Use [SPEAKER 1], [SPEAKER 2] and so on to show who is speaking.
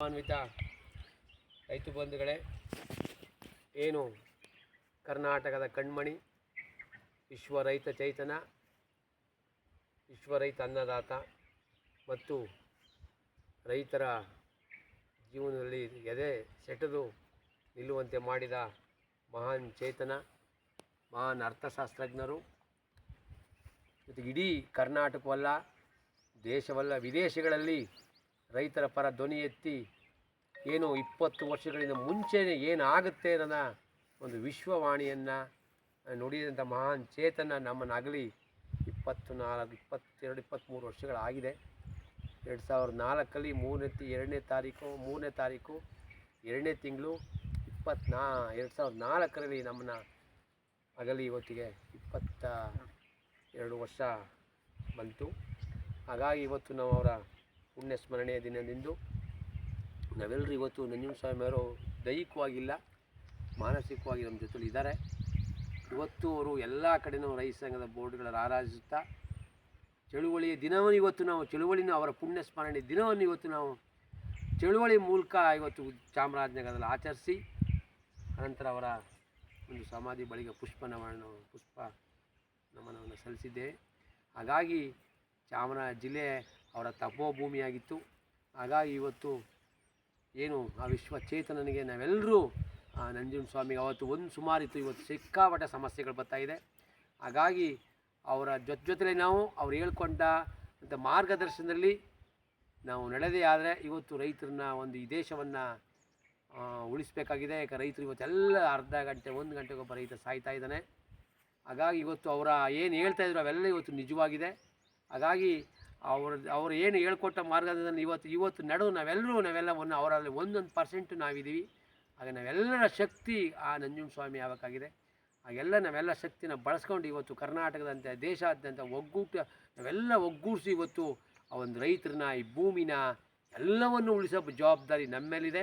[SPEAKER 1] ಗೌರವಾನ್ವಿತ ರೈತ ಬಂಧುಗಳೇ, ಏನು ಕರ್ನಾಟಕದ ಕಣ್ಮಣಿ, ವಿಶ್ವ ರೈತ ಚೈತನ್ಯ, ವಿಶ್ವ ರೈತ ಅನ್ನದಾತ ಮತ್ತು ರೈತರ ಜೀವನದಲ್ಲಿ ಎದೆ ಸೆಟೆದು ನಿಲ್ಲುವಂತೆ ಮಾಡಿದ ಮಹಾನ್ ಚೇತನ, ಮಹಾನ್ ಅರ್ಥಶಾಸ್ತ್ರಜ್ಞರು ಮತ್ತು ಇಡೀ ಕರ್ನಾಟಕವಲ್ಲ, ದೇಶವಲ್ಲ, ವಿದೇಶಗಳಲ್ಲಿ ರೈತರ ಪರ ಧ್ವನಿ ಎತ್ತಿ, ಏನು ಇಪ್ಪತ್ತು ವರ್ಷಗಳಿಂದ ಮುಂಚೆನೇ ಏನಾಗುತ್ತೆ ನನ್ನ ಒಂದು ವಿಶ್ವವಾಣಿಯನ್ನು ನುಡಿದಂಥ ಮಹಾನ್ ಚೇತನ ನಮ್ಮನ್ನು ಅಗಲಿ ಇಪ್ಪತ್ತು ನಾಲ್ಕು ಇಪ್ಪತ್ತೆರಡು, ಇಪ್ಪತ್ತ್ಮೂರು ವರ್ಷಗಳಾಗಿದೆ. ಎರಡು ಸಾವಿರದ ನಾಲ್ಕಲ್ಲಿ ಮೂರನೇ ಎರಡನೇ ತಾರೀಕು, ಮೂರನೇ ತಾರೀಕು, ಎರಡನೇ ತಿಂಗಳು, ಇಪ್ಪತ್ನಾ, ಎರಡು ಸಾವಿರದ ನಾಲ್ಕರಲ್ಲಿ ನಮ್ಮನ್ನು ಅಗಲಿ ಇವತ್ತಿಗೆ ಇಪ್ಪತ್ತ ಎರಡು ವರ್ಷ ಬಂತು. ಹಾಗಾಗಿ ಇವತ್ತು ನಾವು ಅವರ ಪುಣ್ಯ ಸ್ಮರಣೆಯ ದಿನದಿಂದು ನಾವೆಲ್ಲರೂ ಇವತ್ತು ನಂಜುಂಡಸ್ವಾಮಿಯವರು ದೈಹಿಕವಾಗಿಲ್ಲ, ಮಾನಸಿಕವಾಗಿ ನಮ್ಮ ಜೊತೆಲಿ ಇದ್ದಾರೆ. ಇವತ್ತು ಅವರು ಎಲ್ಲ ಕಡೆನೂ ರೈತ ಸಂಘದ ಬೋರ್ಡ್ಗಳನ್ನು ಆರಾಧಿಸುತ್ತಾ ಚಳುವಳಿಯ ದಿನವನ್ನು ಇವತ್ತು ನಾವು, ಚಳುವಳಿನ ಅವರ ಪುಣ್ಯ ಸ್ಮರಣೆ ದಿನವನ್ನು ಇವತ್ತು ನಾವು ಚಳುವಳಿ ಮೂಲಕ ಇವತ್ತು ಚಾಮರಾಜನಗರದಲ್ಲಿ ಆಚರಿಸಿ ಅನಂತರ ಅವರ ಒಂದು ಸಮಾಧಿ ಬಳಿಗೆ ಪುಷ್ಪ ನಮನ ಪುಷ್ಪ ನಮನವನ್ನು ಸಲ್ಲಿಸಿದ್ದೇವೆ. ಹಾಗಾಗಿ ಚಾಮರಾಜ ಜಿಲ್ಲೆ ಅವರ ತಪೋಭೂಮಿಯಾಗಿತ್ತು. ಹಾಗಾಗಿ ಇವತ್ತು ಏನು, ಆ ವಿಶ್ವ ಚೇತನನಿಗೆ ನಾವೆಲ್ಲರೂ ನಂಜುಂಡ ಸ್ವಾಮಿಗೆ ಅವತ್ತು ಒಂದು ಸುಮಾರಿತ್ತು, ಇವತ್ತು ಸಿಕ್ಕಾಪಟ್ಟೆ ಸಮಸ್ಯೆಗಳು ಬರ್ತಾ ಇದೆ. ಹಾಗಾಗಿ ಅವರ ಜೊತೆ ಜೊತೆಲೆ ನಾವು, ಅವ್ರು ಹೇಳ್ಕೊಂಡ ಅಂತ ಮಾರ್ಗದರ್ಶನದಲ್ಲಿ ನಾವು ನಡೆದೇ ಆದರೆ ಇವತ್ತು ರೈತರನ್ನ ಒಂದು ಈ ದೇಶವನ್ನು ಉಳಿಸ್ಬೇಕಾಗಿದೆ. ಯಾಕೆ ರೈತರು ಇವತ್ತೆಲ್ಲ ಅರ್ಧ ಗಂಟೆ, ಒಂದು ಗಂಟೆಗೊಬ್ಬ ರೈತ ಸಾಯ್ತಾ ಇದ್ದಾನೆ. ಹಾಗಾಗಿ ಇವತ್ತು ಅವರ ಏನು ಹೇಳ್ತಾ ಇದ್ರು ಅವೆಲ್ಲ ಇವತ್ತು ನಿಜವಾಗಿದೆ. ಹಾಗಾಗಿ ಅವ್ರ, ಅವ್ರು ಏನು ಹೇಳ್ಕೊಟ್ಟ ಮಾರ್ಗದಲ್ಲಿ ಇವತ್ತು ಇವತ್ತು ನಡು ನಾವೆಲ್ಲರೂ ನಾವೆಲ್ಲ ಒಂದು ಅವರಲ್ಲಿ ಒಂದೊಂದು ಪರ್ಸೆಂಟ್ ನಾವಿದ್ದೀವಿ. ಆಗ ನಾವೆಲ್ಲರ ಶಕ್ತಿ ಆ ನಂಜುಂಡ ಸ್ವಾಮಿ ಆಗಬೇಕಾಗಿದೆ. ಹಾಗೆಲ್ಲ ನಾವೆಲ್ಲ ಶಕ್ತಿನ ಬಳಸ್ಕೊಂಡು ಇವತ್ತು ಕರ್ನಾಟಕದಂತೆ, ದೇಶಾದ್ಯಂತ ಒಗ್ಗೂಟ, ನಾವೆಲ್ಲ ಒಗ್ಗೂಡಿಸಿ ಇವತ್ತು ಆ ಒಂದು ರೈತರನ್ನ, ಈ ಭೂಮಿನ ಎಲ್ಲವನ್ನು ಉಳಿಸೋ ಜವಾಬ್ದಾರಿ ನಮ್ಮ ಮೇಲಿದೆ